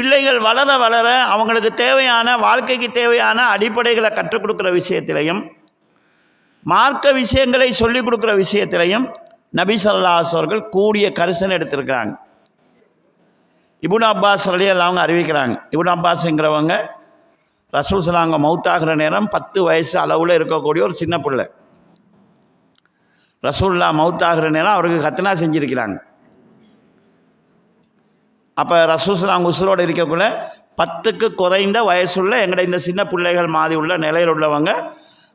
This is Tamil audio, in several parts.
பிள்ளைகள் வளர வளர அவங்களுக்கு தேவையான வாழ்க்கைக்கு தேவையான அடிப்படைகளை கற்றுக் கொடுக்குற விஷயத்திலையும் மார்க்க விஷயங்களை சொல்லிக் கொடுக்குற விஷயத்திலையும் நபி அவர்கள் கூடிய கரிசனை எடுத்திருக்கிறாங்க. இபுன் அப்பாஸ் அலி அவங்க அறிவிக்கிறாங்க. இபுன் அப்பாஸுங்கிறவங்க ரசூல் சலாங்க மௌத்தாகிற நேரம் பத்து வயசு அளவில் இருக்கக்கூடிய ஒரு சின்ன பிள்ளை. ரசூல்லா மவுத்தாகிற நேரம் அவருக்கு கத்தனா செஞ்சுருக்கிறாங்க. அப்போ ரசூசலாம் உசுரோடு இருக்கக்குள்ள பத்துக்கு குறைந்த வயசுள்ள எங்கட இந்த சின்ன பிள்ளைகள் மாதிரி உள்ள நிலையில் உள்ளவங்க.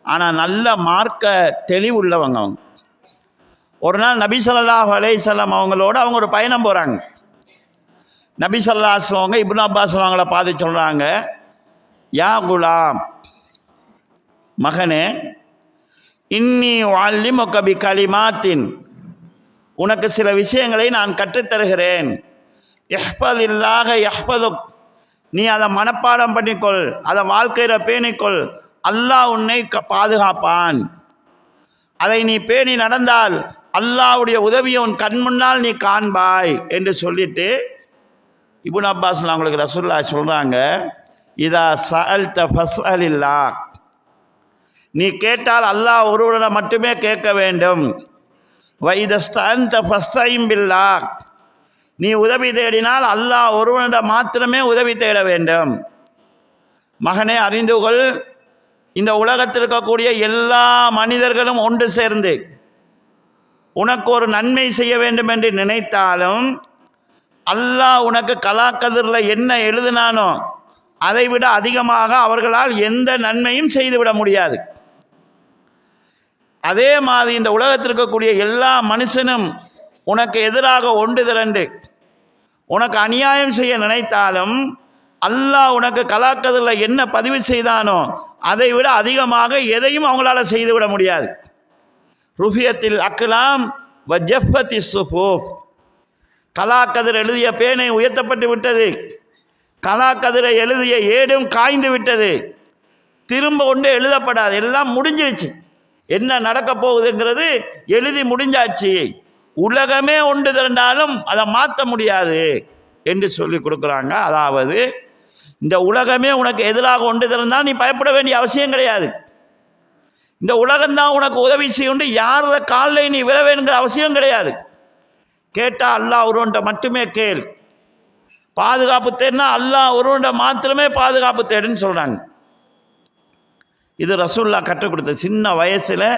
ஆனால் நல்ல மார்க்க தெளிவுள்ளவங்க அவங்க. ஒரு நாள் நபி ஸல்லல்லாஹு அலைஹி அவங்களோட அவங்க ஒரு பயணம் போகிறாங்க நபி ஸல்லல்லாஹு அவங்க இப்னு அப்பாஸ் அவங்கள பார்த்து சொல்கிறாங்க யா குலாம் மகனே இன்னி வாழ்லிமுக பி கலிமாத்தின். உனக்கு சில விஷயங்களை நான் கற்றுத்தருகிறேன். எஹ்பல் இல்லாக எஹ்பதுக். நீ அதை மனப்பாடம் பண்ணிக்கொள் அதை வாழ்க்கையில் பேணிக்கொள். அல்லாஹ் உன்னை க பாதுகாப்பான். அதை நீ பேணி நடந்தால் அல்லாவுடைய உதவியை உன் கண் முன்னால் நீ காண்பாய் என்று சொல்லிட்டு இபுன் அப்பாஸ் அவங்களுக்கு ரசூல்லா சொல்கிறாங்க இதா சல் த ஃபஸ்அலில்லா. நீ கேட்டால் அல்லாஹ் ஒருவனை மட்டுமே கேட்க வேண்டும். வைதஸ்தான் ஃபஸ்தைம் பில்லா. நீ உதவி தேடினால் அல்லாஹ் ஒருவனிடம் மாத்திரமே உதவி தேட வேண்டும். மகனே அறிந்துகொள் இந்த உலகத்தில் இருக்கக்கூடிய எல்லா மனிதர்களும் ஒன்று சேர்ந்து உனக்கு ஒரு நன்மை செய்ய வேண்டும் என்று நினைத்தாலும் அல்லாஹ் உனக்கு கலாக்கதிரில் என்ன எழுதினானோ அதை விட அதிகமாக அவர்களால் எந்த நன்மையும் செய்துவிட முடியாது. அதே மாதிரி இந்த உலகத்தில் இருக்கக்கூடிய எல்லா மனுஷனும் உனக்கு எதிராக ஒன்று திரண்டு. உனக்கு அநியாயம் செய்ய நினைத்தாலும் அல்லாஹ் உனக்கு கலாக்கதில் என்ன பதிவு செய்தானோ அதை விட அதிகமாக எதையும் அவங்களால செய்துவிட முடியாது. ருஃபியத்தில் அக்கலாம் வஜஃபத்தி சுஃபூஃப். கலாக்கதிர் எழுதிய பேனை உயர்த்தப்பட்டு விட்டது. கலாக்கதிரை எழுதிய ஏடும் காய்ந்து விட்டது. திரும்ப கொண்டு எழுதப்படாது. எல்லாம் முடிஞ்சிருச்சு. என்ன நடக்க போகுதுங்கிறது எழுதி முடிஞ்சாச்சு. உலகமே ஒன்று திரண்டாலும் அதை மாற்ற முடியாது என்று சொல்லி கொடுக்குறாங்க. அதாவது இந்த உலகமே உனக்கு எதிராக ஒன்று திறந்தால் நீ பயப்பட வேண்டிய அவசியம் கிடையாது. இந்த உலகம்தான் உனக்கு உதவி செய்யுண்டு யாரத காலில் நீ விழ வேணுங்கிற அவசியம் கிடையாது. கேட்டால் அல்லாஹ் ஒருவன்ட்ட மட்டுமே கேள். பாதுகாப்பு தேடினா அல்லாஹ் ஒருவன்ட்ட மாத்திரமே பாதுகாப்பு தேடுன்னு சொல்கிறாங்க இது ரசூல்லா கற்றுக் கொடுத்த சின்ன வயசில்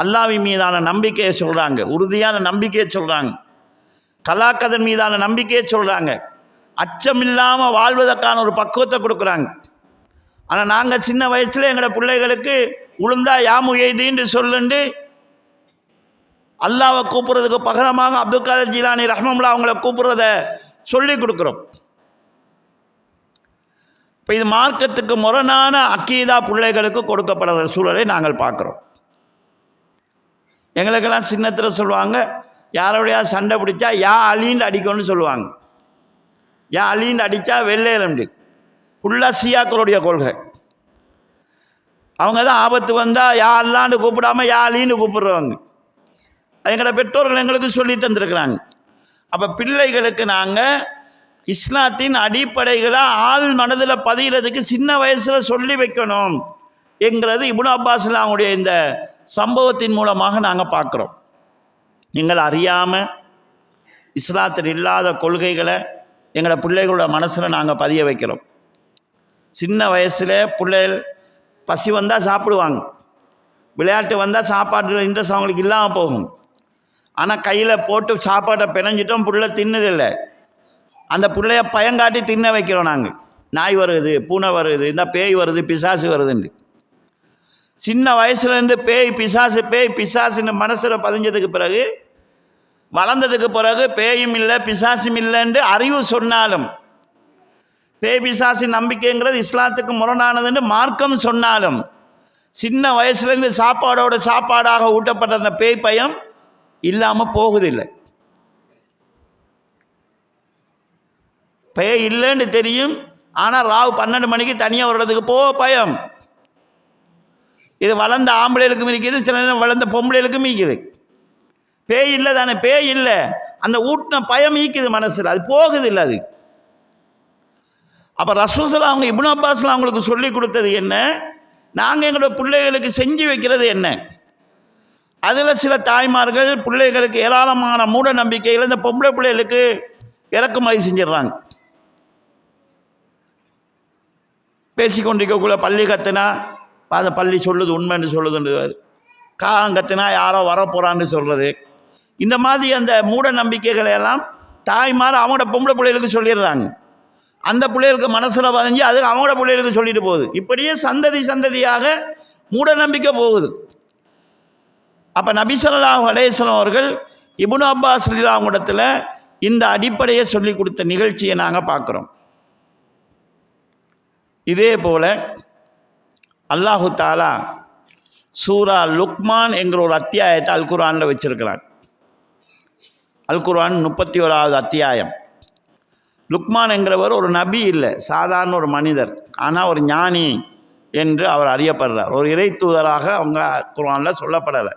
அல்லாவின் மீதான நம்பிக்கையை சொல்கிறாங்க உறுதியான நம்பிக்கையை சொல்கிறாங்க கலாக்கதன் மீதான நம்பிக்கையை சொல்கிறாங்க அச்சம் இல்லாமல் வாழ்வதற்கான ஒரு பக்குவத்தை கொடுக்குறாங்க. ஆனால் நாங்கள் சின்ன வயசில் எங்களோட பிள்ளைகளுக்கு உளுந்தா யாமு எய்தின்னு சொல்லுண்டு அல்லாவை கூப்பிட்றதுக்கு பகரமாக அப்துல் காதர் ஜிலானி ரஹ்மம்லா அவங்கள கூப்பிட்றத சொல்லி கொடுக்குறோம். இப்போ இது மார்க்கத்துக்கு முரணான அக்கீதா பிள்ளைகளுக்கு கொடுக்கப்படுற சூழலை நாங்கள் பார்க்குறோம். எங்களுக்கெல்லாம் சின்னத்தில் சொல்லுவாங்க யாரோடையா சண்டை பிடிச்சா யா அழின்னு அடிக்கணும்னு சொல்லுவாங்க. யா அலின்னு அடித்தா வெள்ளையிலண்டு ஃபுல்லாக சியாக்களுடைய கொள்கை. அவங்க தான் ஆபத்து வந்தால் யா அல்லான்னு கூப்பிடாம யா அழின்னு கூப்பிடுறவங்க. எங்களோட பெற்றோர்கள் எங்களுக்கு சொல்லி தந்திருக்கிறாங்க. அப்போ பிள்ளைகளுக்கு நாங்கள் இஸ்லாத்தின் அடிப்படைகளை ஆள் மனதில் பதிகிறதுக்கு சின்ன வயசில் சொல்லி வைக்கணும். என்கிறது இபுன் அப்பாஸ்லாம் இந்த சம்பவத்தின் மூலமாக நாங்கள் பார்க்குறோம் நீங்கள் அறியாமல் இஸ்லாத்தில் இல்லாத கொள்கைகளை எங்களை பிள்ளைகளோட மனசில் நாங்கள் பதிய வைக்கிறோம். சின்ன வயசில் பிள்ளைகள் பசி வந்தால் சாப்பிடுவாங்க. விளையாட்டு வந்தால் சாப்பாட்டில் இன்ட்ரெஸ்ட் அவங்களுக்கு இல்லாமல் போகும். ஆனால் கையில் போட்டு சாப்பாட்டை பிணைஞ்சிட்டோம் புள்ள தின்னதில்லை அந்த பிள்ளைய பயங்காட்டி தின்ன வைக்கிறோம் நாங்கள் நாய் வருது பூனை வருது இந்த பேய் வருது பிசாசு வருதுன்னு. சின்ன வயசுலேருந்து பேய் பிசாசு பேய் பிசாசுன்னு மனசில் பதிஞ்சதுக்கு பிறகு வளர்ந்ததுக்கு பிறகு பேயும் இல்லை பிசாசும் இல்லைன்னு அறிவு சொன்னாலும் பேய் பிசாசு நம்பிக்கைங்கிறது இஸ்லாத்துக்கு முரணானதுன்னு மார்க்கம் சொன்னாலும் சின்ன வயசுலேருந்து சாப்பாடோட சாப்பாடாக ஊட்டப்பட்ட அந்த பேய் பயம் இல்லாமல் போகுதில்லை. பேய் இல்லைன்னு தெரியும் ஆனால் ராவு பன்னெண்டு மணிக்கு தனியாக வர்றதுக்கு போ பயம். இது வளர்ந்த ஆம்பளைகளுக்கும் இருக்குது சில நேரம் வளர்ந்த பொம்பளைகளுக்கும் ஈக்குது பேய் இல்லை தானே பேய் இல்லை. அந்த ஊட்டின பயம் ஈக்குது மனசில். அது போகுது இல்லை அது. அப்போ ரசூசல் அவங்க இப்னு அப்பாஸ்லாம் அவங்களுக்கு சொல்லி கொடுத்தது என்ன? நாங்கள் எங்களோட பிள்ளைகளுக்கு செஞ்சு வைக்கிறது என்ன? அதில் சில தாய்மார்கள் பிள்ளைகளுக்கு ஏராளமான மூட நம்பிக்கையில் இந்த பொம்பளை பிள்ளைகளுக்கு இறக்குமதி செஞ்சிடுறாங்க. பேசிக்கொண்டிருக்கக்குள்ள பள்ளி கத்துனா அந்த பள்ளி சொல்லுது உண்மைன்னு சொல்லுதுன்றது காகம் யாரோ வரப்போகிறான்னு சொல்கிறது இந்த மாதிரி அந்த மூட நம்பிக்கைகளை எல்லாம் தாய்மார் அவங்களோட பொம்பளை பிள்ளைகளுக்கு சொல்லிடுறாங்க. அந்த பிள்ளைகளுக்கு மனசில் பதிஞ்சு அது அவங்களோட பிள்ளைகளுக்கு சொல்லிட்டு போகுது. இப்படியே சந்ததி சந்ததியாக மூட நம்பிக்கை போகுது. அப்போ நபிசல்லா ஸல்லல்லாஹு அவர்கள் இபுன் அப்பாஸ் லீலாங்குடத்தில் இந்த அடிப்படையை சொல்லி கொடுத்த நிகழ்ச்சியை நாங்கள் பார்க்குறோம். இதே போல் அல்லாஹு தாலா சூரா லுக்மான் என்கிற ஒரு அத்தியாயத்தை அல் குர்ஆனில் வச்சிருக்கிறான். அல் குரான் முப்பத்தி ஓராவது அத்தியாயம். லுக்மான் என்கிறவர் ஒரு நபி இல்லை சாதாரண ஒரு மனிதர். ஆனால் ஒரு ஞானி என்று அவர் அறியப்படுறார். ஒரு இறை தூதராக அவங்க குர்ஆனில் சொல்லப்படலை.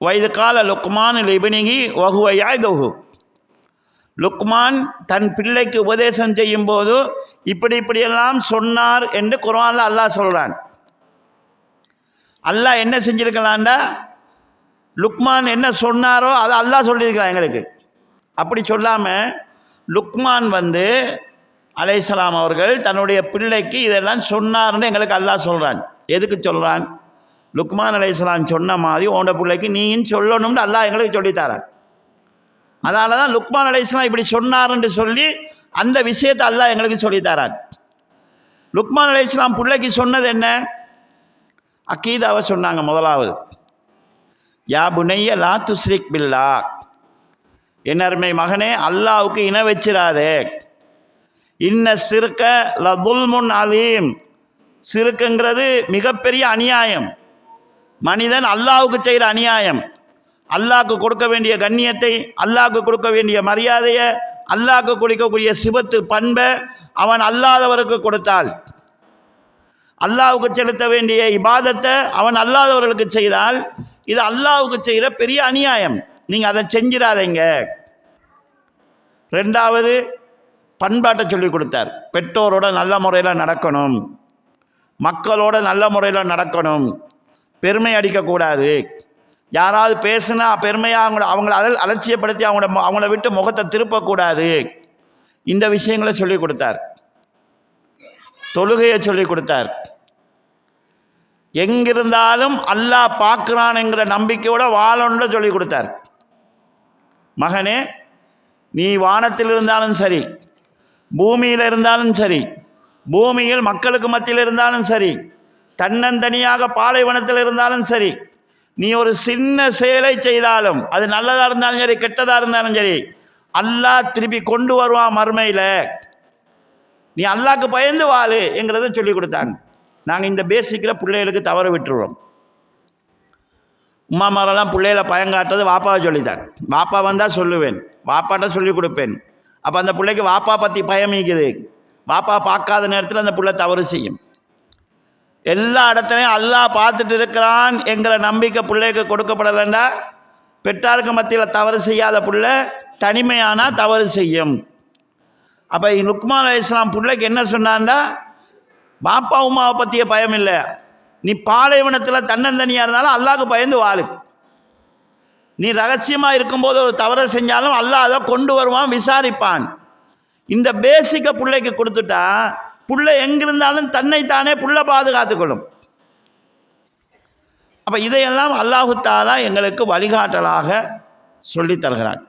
வயது கால லுக்மான் லிபினிகி வகுவையாய்தொகு லுக்மான் தன் பிள்ளைக்கு உபதேசம் செய்யும்போது இப்படி இப்படியெல்லாம் சொன்னார் என்று குரானில் அல்லாஹ் சொல்கிறான் அல்லாஹ் என்ன செஞ்சுருக்கலான்டா லுக்மான் என்ன சொன்னாரோ அதை அல்லாஹ் சொல்லியிருக்கலாம் எங்களுக்கு. அப்படி சொல்லாமல் லுக்மான் வந்து அலைசலாம் அவர்கள் தன்னுடைய பிள்ளைக்கு இதெல்லாம் சொன்னார்னு எங்களுக்கு அல்லாஹ் சொல்கிறான் எதுக்கு சொல்கிறான் லுக்மான் அலைஹிஸ்ஸலாம் சொன்ன மாதிரி உன்னோட பிள்ளைக்கு நீயும் சொல்லணும்னு அல்லாஹ் எங்களுக்கு சொல்லித்தாரான் அதனால தான் லுக்மான் அலைசலாம் இப்படி சொன்னார்ன்னு சொல்லி அந்த விஷயத்தை அல்லாஹ் எங்களுக்கு சொல்லித்தாரான். லுக்மான் அலைஹிஸ்ஸலாம் பிள்ளைக்கு சொன்னது என்ன? அக்கீதாவை சொன்னாங்க முதலாவது. யா புனைய லா துஸ்ரிக் பில்லா. என்னருமை மகனே அல்லாவுக்கு இன வச்சிடாதே இன்ன சிறுக்க லதுல்முன் அலீம். சிறுக்குங்கிறது மிகப்பெரிய அநியாயம். மனிதன் அல்லாவுக்கு செய்கிற அநியாயம். அல்லாஹ்க்கு கொடுக்க வேண்டிய கண்ணியத்தை அல்லாஹ்க்கு கொடுக்க வேண்டிய மரியாதையை அல்லாஹ்க்கு கொடுக்கக்கூடிய சிவத்து பண்பை அவன் அல்லாதவருக்கு கொடுத்தால் அல்லாவுக்கு செலுத்த வேண்டிய இபாதத்தை அவன் அல்லாதவர்களுக்கு செய்தால் இது அல்லாவுக்கு செய்கிற பெரிய அநியாயம். நீங்கள் அதை செஞ்சிடாதீங்க. ரெண்டாவது பண்பாட்டை சொல்லி கொடுத்தார். பெற்றோரோட நல்ல முறையில் நடக்கணும். மக்களோட நல்ல முறையில் நடக்கணும். பெருமை அடிக்கக்கூடாது. யாராவது பேசுனா பெருமையாக அவங்கள அவங்கள அல அலட்சியப்படுத்தி அவங்கள அவங்கள விட்டு முகத்தை திருப்பக்கூடாது. இந்த விஷயங்களை சொல்லி கொடுத்தார். தொழுகையை சொல்லி கொடுத்தார். எங்கிருந்தாலும் அல்லாஹ் பார்க்குறானுங்கிற நம்பிக்கையோட வாழணுன்ற சொல்லி கொடுத்தார். மகனே நீ வானத்தில் இருந்தாலும் சரி பூமியில் இருந்தாலும் சரி பூமியில் மக்களுக்கு மத்தியில் இருந்தாலும் சரி தன்னந்தனியாக பாலைவனத்தில் இருந்தாலும் சரி நீ ஒரு சின்ன செயலை செய்தாலும் அது நல்லதாக இருந்தாலும் சரி கெட்டதாக இருந்தாலும் சரி அல்லாஹ் திருப்பி கொண்டு வருவான் மறுமையில். நீ அல்லாக்கு பயந்து வாழு என்கிறத சொல்லி கொடுத்தாங்க. நாங்கள் இந்த பேசிக்கில் பிள்ளைகளுக்கு தவற விட்டுருவோம். உமா மரெல்லாம் பிள்ளைகளை பயங்காட்டது வாப்பாவை சொல்லித்தான் வாப்பா வந்தால் சொல்லுவேன். வாப்பாட்ட சொல்லி கொடுப்பேன். அப்போ அந்த பிள்ளைக்கு வாப்பா பற்றி பயம் இருக்குது வாப்பா பார்க்காத நேரத்தில் அந்த பிள்ளை தவறு செய்யும். எல்லா இடத்துலையும் அல்லாஹ் பார்த்துட்டு இருக்கிறான் என்கிற நம்பிக்கை பிள்ளைக்கு கொடுக்கப்படலண்டா? பெற்றாருக்கு மத்தியில் தவறு செய்யாத பிள்ளை தனிமையானா தவறு செய்யும். அப்போ லுக்மான் அலி இஸ்லாம் பிள்ளைக்கு என்ன சொன்னான்டா பாப்பா உமாவை பற்றிய பயம் இல்லை. நீ பாலைவனத்தில் தன்னந்தனியாக இருந்தாலும் அல்லாவுக்கு பயந்து வாழு. நீ ரகசியமாக இருக்கும்போது ஒரு தவறை செஞ்சாலும் அல்லாஹ் அதை கொண்டு வருவான் விசாரிப்பான். இந்த பேசிக்கை பிள்ளைக்கு கொடுத்துட்டா புள்ள எங்கிருந்தாலும் தன்னைத்தானே புள்ள பாதுகாத்துக்கொள்ளும். அப்போ இதையெல்லாம் அல்லாஹு தாலா எங்களுக்கு வழிகாட்டலாக சொல்லித் தருகிறான்.